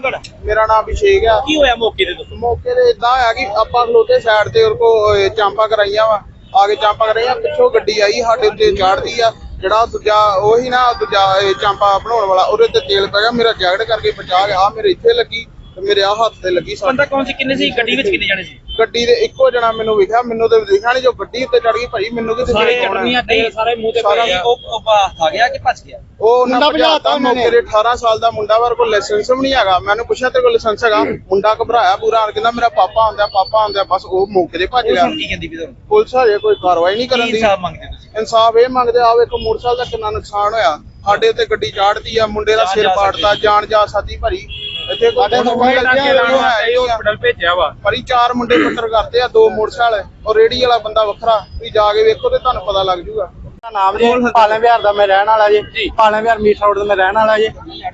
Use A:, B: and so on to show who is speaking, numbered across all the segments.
A: ਤੁਹਾਡਾ
B: ਮੇਰਾ ਨਾਮ ਅਭਿਸ਼ੇਕ ਆ।
A: ਕੀ ਹੋਇਆ ਮੌਕੇ ਤੇ ਦੱਸੋ?
B: ਮੌਕੇ ਤੇ ਇਦਾਂ ਹੋਇਆ ਕਿ ਆਪਾਂ ਖਲੋਤੇ ਸਾਈਡ ਤੇ ਉਹ ਕੋ ਚਾਂਪਾ ਕਰਾਈਆਂ ਵਾ। ਆ ਕੇ ਚਾਂਪਾ ਕਰਾਈਆਂ ਪਿੱਛੋਂ ਗੱਡੀ ਆਈ ਸਾਡੇ ਉੱਤੇ ਚਾੜਦੀ ਆ। ਜਿਹੜਾ ਦੂਜਾ ਉਹੀ ਨਾ ਦੂਜਾ ਚਾਂਪਾ ਬਣਾਉਣ ਵਾਲਾ ਉਹਦੇ ਤੇ ਤੇਲ ਪੈ ਗਿਆ ਮੇਰਾ ਜੈਕਟ ਕਰਕੇ ਬਚਾ ਗਿਆ। ਆ ਮੇਰੇ ਇੱਥੇ ਲੱਗੀ। ਤੇ ਮੇਰੇ ਆ ਹੱਥ ਤੇ ਲੱਗੀ ਸੱਟ।
A: ਬੰਦਾ ਕੌਣ ਸੀ? ਕਿੰਨੇ ਸੀ? ਗੱਡੀ ਵਿੱਚ ਕਿੰਨੇ ਜਾਣੇ ਸੀ?
B: ਗੱਡੀ ਦੇ ਇੱਕੋ ਜਣਾ ਮੈਨੂੰ ਵਿਖਿਆ ਮੈਨੂੰ ਤੇ ਦਿਖਿਆ ਨਹੀਂ ਜੋ ਗੱਡੀ ਉੱਤੇ ਚੜ ਗਈ ਭਾਈ ਮੈਨੂੰ ਕਿਤੇ
A: ਸਾਰੇ? ਚਟਨੀਆਂ ਤੇ ਸਾਰੇ ਮੂੰਹ ਤੇ
B: ਸਾਰਾ
A: ਪਏ ਆ। ਉਹ ਉਹ ਆ ਗਿਆ ਕਿ ਭੱਜ ਗਿਆ?
B: ਉਹ ਉਹਨਾਂ ਭਜਾਤਾ ਮੌਕੇ ਤੇ 18 ਸਾਲ ਦਾ ਮੁੰਡਾ ਵਰ ਕੋਲ ਲਾਇਸੈਂਸ ਵੀ ਨਹੀਂ ਹੈਗਾ। ਮੈਨੂੰ ਪੁੱਛਿਆ ਤੇਰੇ ਕੋਲ ਲਾਇਸੈਂਸ ਹੈਗਾ? ਮੁੰਡਾ ਘਬਰਾਇਆ ਪੂਰਾ ਆ ਕਹਿੰਦਾ ਮੇਰਾ ਪਾਪਾ ਆਉਂਦਾ ਪਾਪਾ ਆਉਂਦਾ। ਬਸ ਉਹ ਮੌਕੇ ਤੇ ਭੱਜ ਗਿਆ।
A: ਸੁਣ ਕੀ ਕਹਿੰਦੀ ਵੀ ਤੁਹਾਨੂੰ?
B: ਪੁਲਿਸ ਹਜੇ ਕੋਈ ਕਾਰਵਾਈ ਨਹੀਂ ਕਰਨ ਦੀ।
A: ਇਨਸਾਫ ਮੰਗਦੇ ਤੁਸੀਂ?
B: ਇਨਸਾਫ ਇਹ ਮੰਗਦੇ ਆ ਵੇਖੋ ਮੋਟਰਸਾਈਕਲ ਦਾ ਕਿੰਨਾ ਨੁਕਸਾਨ ਹੋਇਆ। ਸਾਡੇ ਤੇ ਗੱਡੀ ਚਾੜਦੀ ਆ ਮੁੰਡੇ ਦਾ ਸਿਰ
A: ਜਾ
B: ਪਾੜਤਾ
A: ਸਕਦੀ।
B: ਜਾਨ ਜਾ ਸਾਦੀ ਭਰੀ ਇੱਥੇ ਕੋਈ ਮੋਬਾਈਲ ਲੱਗਿਆ ਹੈ ਹੀ ਆ।
A: ਹਸਪੀਟਲ ਭੇਜਿਆ ਵਾ।
B: ਭਰੀ ਚਾਰ ਮੁੰਡੇ ਪੱਟਰ ਕਰਤੇ ਆ ਦੋ ਮੋਟਰਸਾਈਕਲ ਔਰ ਰੇੜੀ ਵਾਲਾ ਬੰਦਾ ਵੱਖਰਾ ਵੀ ਜਾ ਕੇ ਵੇਖੋ ਤੇ ਤੁਹਾਨੂੰ ਪਤਾ ਲੱਗ ਜੂਗਾ।
C: ਮੇਰਾ ਨਾਮ ਜੀ ਪਾਲਣ ਵਿਹਾਰ ਦਾ ਮੈਂ ਰਹਿਣ ਵਾਲਾ ਜੀ। ਪਾਲਣ ਵਿਹਾਰ ਮੀਟ ਰੋਡ ਦਾ ਮੈਂ ਰਹਿਣ ਵਾਲਾ ਜੀ।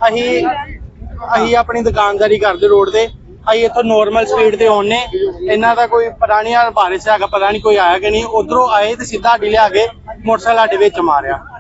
C: ਅਸੀਂ ਅਸੀਂ ਆਪਣੀ ਦੁਕਾਨਦਾਰੀ ਕਰਦੇ ਰੋਡ ਤੇ। ਅਸੀਂ ਇੱਥੋਂ ਨੋਰਮਲ ਸਪੀਡ ਤੇ ਆਉਨੇ ਇਹਨਾਂ ਦਾ ਕੋਈ ਪਤਾ ਨਹੀਂ ਯਾਰ ਬਾਰਿਸ਼ ਹੈਗਾ ਪਤਾ ਨਹੀਂ ਕੋਈ ਆਇਆ ਕਿ ਨਹੀਂ। ਉਧਰੋਂ ਆਏ ਤੇ ਸਿੱਧਾ ਸਾਡੀ ਲਿਆ ਕੇ ਮੋਟਰਸਾਈਕਲ ਸਾਡੇ ਵਿੱਚ ਮਾਰਿਆ।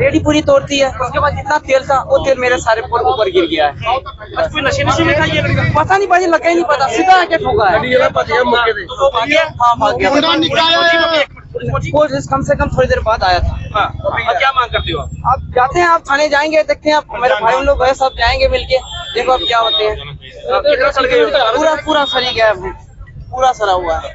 D: रेडी पूरी तोड़ती है। उसके बाद जितना तेल था वो तेल मेरे सारे पोल ऊपर गिर गया है।
A: नशे नशे में
D: पता नहीं भाई लगा ही नहीं पता। सीधा आके ठोका है।
A: तो
D: हाँ, कोशिश कम से कम थोड़ी देर बाद आया था।
A: हाँ, अब हाँ। क्या मांग करते हो आप?
D: जाते हैं आप थाने जाएँगे देखते हैं आप। मेरे भाई उन लोग सब जाएँगे मिलके। देखो आप क्या होते हैं। पूरा पूरा सरी गया पूरा सरा हुआ है।